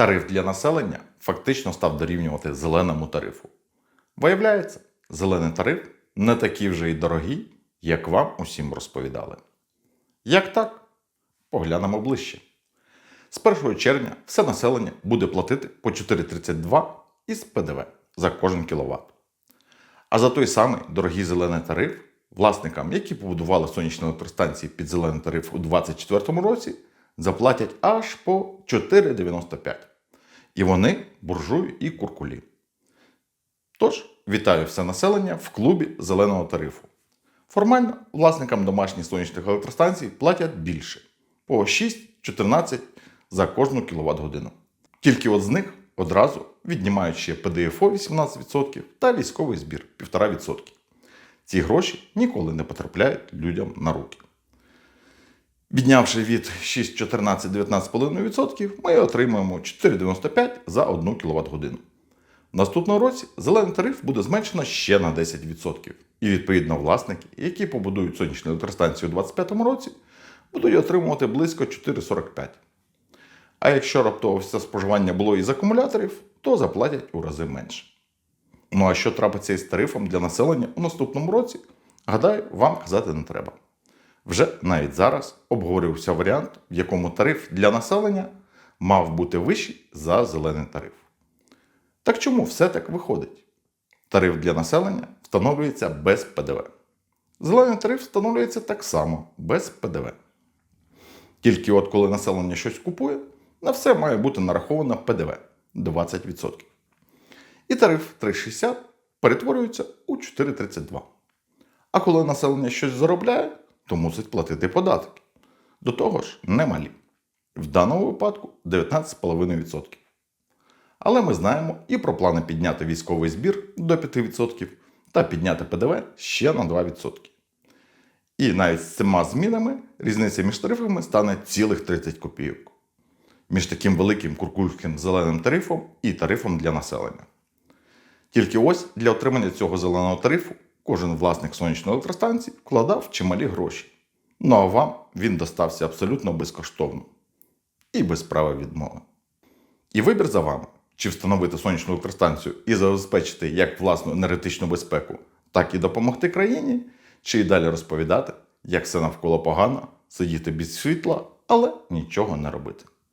Тариф для населення фактично став дорівнювати зеленому тарифу. Виявляється, зелений тариф не такий вже й дорогий, як вам усім розповідали. Як так? Поглянемо ближче. З 1 червня все населення буде платити по 4,32 із ПДВ за кожен кіловат. А за той самий дорогий зелений тариф власникам, які побудували сонячні електростанції під зелений тариф у 2024 році, заплатять аж по 4,95. І вони буржуї і куркулі. Тож, вітаю все населення в клубі зеленого тарифу. Формально власникам домашніх сонячних електростанцій платять більше по 6-14 за кожну кіловат годину. Тільки от з них одразу віднімають ще ПДФО 18% та військовий збір 1,5%. Ці гроші ніколи не потрапляють людям на руки. Віднявши від 6,14-19,5%, ми отримуємо 4,95 за 1 кВт годину. В наступному році зелений тариф буде зменшено ще на 10%. І відповідно власники, які побудують сонячну електростанцію у 2025 році, будуть отримувати близько 4,45. А якщо раптово все споживання було із акумуляторів, то заплатять у рази менше. Ну а що трапиться із тарифом для населення у наступному році, гадаю, вам казати не треба. Вже навіть зараз обговорювався варіант, в якому тариф для населення мав бути вищий за зелений тариф. Так чому все так виходить? Тариф для населення встановлюється без ПДВ. Зелений тариф встановлюється так само без ПДВ. Тільки от коли населення щось купує, на все має бути нараховано ПДВ 20%. І тариф 3,60 перетворюється у 4,32. А коли населення щось заробляє, то мусить платити податки. До того ж, немалі. В даному випадку 19,5%. Але ми знаємо і про плани підняти військовий збір до 5% та підняти ПДВ ще на 2%. І навіть з цими змінами різниця між тарифами стане цілих 30 копійок. Між таким великим куркульським зеленим тарифом і тарифом для населення. Тільки ось для отримання цього зеленого тарифу кожен власник сонячної електростанції вкладав чималі гроші. Ну а вам він достався абсолютно безкоштовно і без права відмови. І вибір за вами, чи встановити сонячну електростанцію і забезпечити як власну енергетичну безпеку, так і допомогти країні, чи й далі розповідати, як все навколо погано, сидіти без світла, але нічого не робити.